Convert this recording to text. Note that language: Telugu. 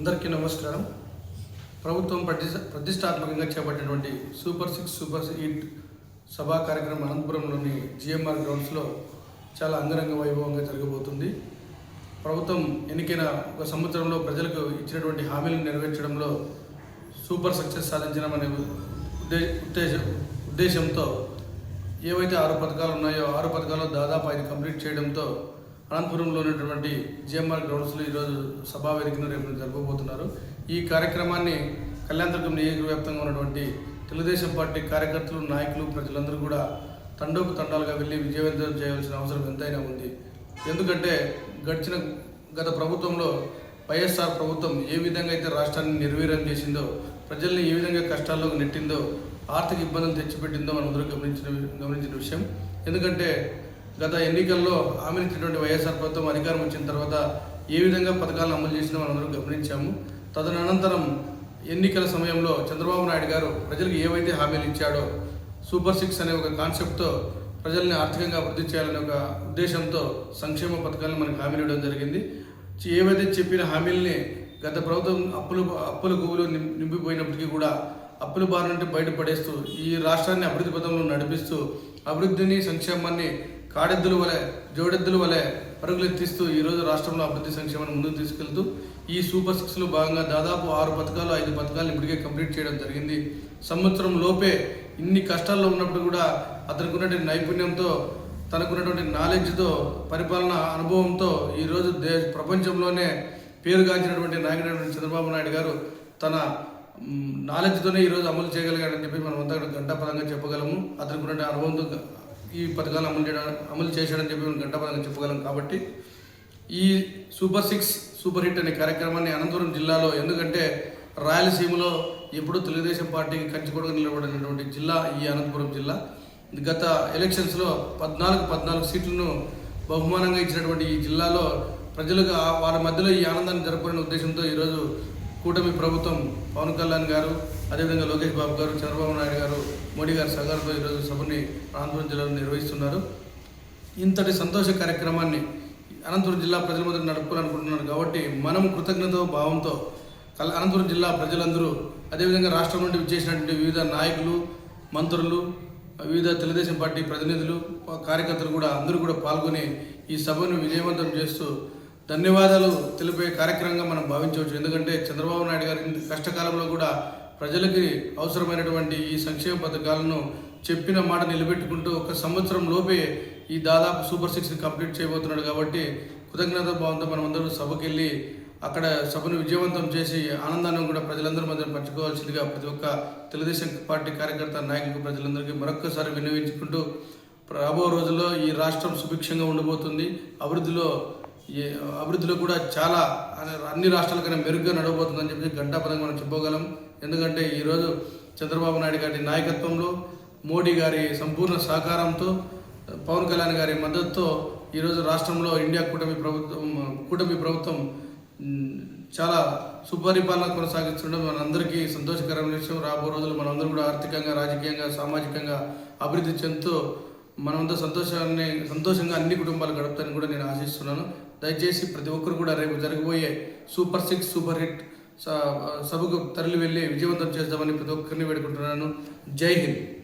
అందరికీ నమస్కారం. ప్రభుత్వం ప్రతిష్ట ప్రతిష్టాత్మకంగా చేపట్టినటువంటి సూపర్ సిక్స్ సూపర్ ఎయిట్ సభా కార్యక్రమం అనంతపురంలోని జిఎంఆర్ గ్రౌండ్స్లో చాలా అంగరంగ వైభవంగా జరగబోతుంది. ప్రభుత్వం ఎన్నికైన ఒక సంవత్సరంలో ప్రజలకు ఇచ్చినటువంటి హామీలను నెరవేర్చడంలో సూపర్ సక్సెస్ సాధించడమనే ఉద్దే ఉద్దేశ ఉద్దేశంతో ఏవైతే ఆరు పథకాలు ఉన్నాయో ఆరు పథకాలు దాదాపు ఐదు కంప్లీట్ చేయడంతో అనంతపురంలో ఉన్నటువంటి జిఎంఆర్ గ్రౌండ్స్లో ఈరోజు సభా వేదికను రేపు జరపబోతున్నారు. ఈ కార్యక్రమాన్ని కళ్యాణదుర్గం నియోజకవ్యాప్తంగా ఉన్నటువంటి తెలుగుదేశం పార్టీ కార్యకర్తలు నాయకులు ప్రజలందరూ కూడా తండోపు తండాలుగా వెళ్ళి విజయవంతం చేయవలసిన అవసరం ఎంతైనా ఉంది. ఎందుకంటే గడిచిన గత ప్రభుత్వంలో వైఎస్ఆర్ ప్రభుత్వం ఏ విధంగా అయితే రాష్ట్రాన్ని నిర్వీర్యం చేసిందో ప్రజల్ని ఏ విధంగా కష్టాల్లోకి నెట్టిందో ఆర్థిక ఇబ్బందులు తెచ్చిపెట్టిందో మనందరూ గమనించిన గమనించిన విషయం. ఎందుకంటే గత ఎన్నికల్లో హామీలు వైఎస్ఆర్ ప్రభుత్వం అధికారం వచ్చిన తర్వాత ఏ విధంగా పథకాలను అమలు చేసినా మనం అందరం గమనించాము. తదనంతరం ఎన్నికల సమయంలో చంద్రబాబు నాయుడు గారు ప్రజలకు ఏవైతే హామీలు ఇచ్చాడో సూపర్ సిక్స్ అనే ఒక కాన్సెప్ట్తో ప్రజల్ని ఆర్థికంగా అభివృద్ధి చేయాలనే ఒక ఉద్దేశంతో సంక్షేమ పథకాలను మనకు హామీలు ఇవ్వడం జరిగింది. ఏవైతే చెప్పిన హామీల్ని గత ప్రభుత్వం అప్పులు అప్పుల గుబులు నిం- నింపిపోయినప్పటికీ కూడా అప్పుల బారి నుండి బయటపడేస్తూ ఈ రాష్ట్రాన్ని అభివృద్ధి పథంలో నడిపిస్తూ అభివృద్ధిని సంక్షేమాన్ని కాడెద్దుల వలె జోడెద్దుల వలె పరుగులెత్తిస్తూ ఈరోజు రాష్ట్రంలో అభివృద్ధి సంక్షేమాన్ని ముందుకు తీసుకెళ్తూ ఈ సూపర్ సిక్స్లో భాగంగా దాదాపు ఆరు పథకాలు ఐదు పథకాలు ఇప్పటికే కంప్లీట్ చేయడం జరిగింది. సంవత్సరం లోపే ఇన్ని కష్టాల్లో ఉన్నప్పుడు కూడా అతనికి ఉన్నటువంటి నైపుణ్యంతో తనకున్నటువంటి నాలెడ్జ్తో పరిపాలన అనుభవంతో ఈరోజు దేశ ప్రపంచంలోనే పేరుగాంచినటువంటి నాయకుడైనటువంటి చంద్రబాబు నాయుడు గారు తన నాలెడ్జ్తోనే ఈరోజు అమలు చేయగలిగాడని చెప్పి మనం అంతా గంటాపరంగా చెప్పగలము. అతనికి ఉన్నటువంటి అనుభవంతో ఈ పథకాలు అమలు చేయడం అమలు చేశాడని చెప్పి మనం గంటాపరంగా చెప్పగలం కాబట్టి ఈ సూపర్ సిక్స్ సూపర్ హిట్ అనే కార్యక్రమాన్ని అనంతపురం జిల్లాలో ఎందుకంటే రాయలసీమలో ఎప్పుడూ తెలుగుదేశం పార్టీకి కంచికూడగా నిలబడినటువంటి జిల్లా ఈ అనంతపురం జిల్లా. గత ఎలక్షన్స్లో పద్నాలుగు పద్నాలుగు సీట్లను బహుమానంగా ఇచ్చినటువంటి ఈ జిల్లాలో ప్రజలకు వారి మధ్యలో ఈ ఆనందాన్ని జరుపుకునే ఉద్దేశంతో ఈరోజు కూటమి ప్రభుత్వం పవన్ కళ్యాణ్ గారు అదేవిధంగా లోకేష్ బాబు గారు చంద్రబాబు నాయుడు గారు మోడీ గారు సహకారంతో ఈరోజు సభని అనంతపురం జిల్లాలో నిర్వహిస్తున్నారు. ఇంతటి సంతోష కార్యక్రమాన్ని అనంతపురం జిల్లా ప్రజల మధ్య నడుపుకోవాలనుకుంటున్నారు కాబట్టి మనం కృతజ్ఞత భావంతో అనంతపురం జిల్లా ప్రజలందరూ అదేవిధంగా రాష్ట్రం నుండి విచ్చేసినటువంటి వివిధ నాయకులు మంత్రులు వివిధ తెలుగుదేశం పార్టీ ప్రతినిధులు కార్యకర్తలు కూడా అందరూ కూడా పాల్గొని ఈ సభను విజయవంతం చేస్తూ ధన్యవాదాలు తెలిపే కార్యక్రమంగా మనం భావించవచ్చు. ఎందుకంటే చంద్రబాబు నాయుడు గారి ఇంత కష్టకాలంలో కూడా ప్రజలకి అవసరమైనటువంటి ఈ సంక్షేమ పథకాలను చెప్పిన మాట నిలబెట్టుకుంటూ ఒక సంవత్సరం లోపే ఈ దాదాపు సూపర్ సిక్స్ని కంప్లీట్ చేయబోతున్నాడు కాబట్టి కృతజ్ఞత భావంతో మనం అందరూ సభకి వెళ్ళి అక్కడ సభను విజయవంతం చేసి ఆనందాన్ని కూడా ప్రజలందరి మధ్య పంచుకోవాల్సిందిగా ప్రతి ఒక్క తెలుగుదేశం పార్టీ కార్యకర్త నాయకులు ప్రజలందరికీ మరొక్కసారి వినియోగించుకుంటూ రాబో రోజుల్లో ఈ రాష్ట్రం సుభిక్షంగా ఉండబోతుంది. అభివృద్ధిలో అభివృద్ధిలో కూడా చాలా అన్ని- రాష్ట్రాల కన్నా మెరుగ్గా నడవబోతుందని చెప్పి గంటాపదంగా మనం చెప్పగలం. ఎందుకంటే ఈరోజు చంద్రబాబు నాయుడు గారి నాయకత్వంలో మోడీ గారి సంపూర్ణ సహకారంతో పవన్ కళ్యాణ్ గారి మద్దతుతో ఈరోజు రాష్ట్రంలో ఇండియా కూటమి ప్రభుత్వం కూటమి ప్రభుత్వం చాలా సుపరిపాలన కొనసాగిస్తుండడం మనందరికీ సంతోషకరమైన విషయం. రాబో రోజులు మనందరూ కూడా ఆర్థికంగా రాజకీయంగా సామాజికంగా అభివృద్ధి చెందుతూ మనమంతా సంతోషాన్ని సంతోషంగా అన్ని కుటుంబాలు గడుపుతాయని కూడా నేను ఆశిస్తున్నాను. దయచేసి ప్రతి ఒక్కరు కూడా రేపు జరగబోయే సూపర్ సిక్స్ సూపర్ హిట్ స- సభకు తరలి వెళ్ళి విజయవంతం చేద్దామని ప్రతి ఒక్కరిని వేడుకుంటున్నాను. జై హింద్.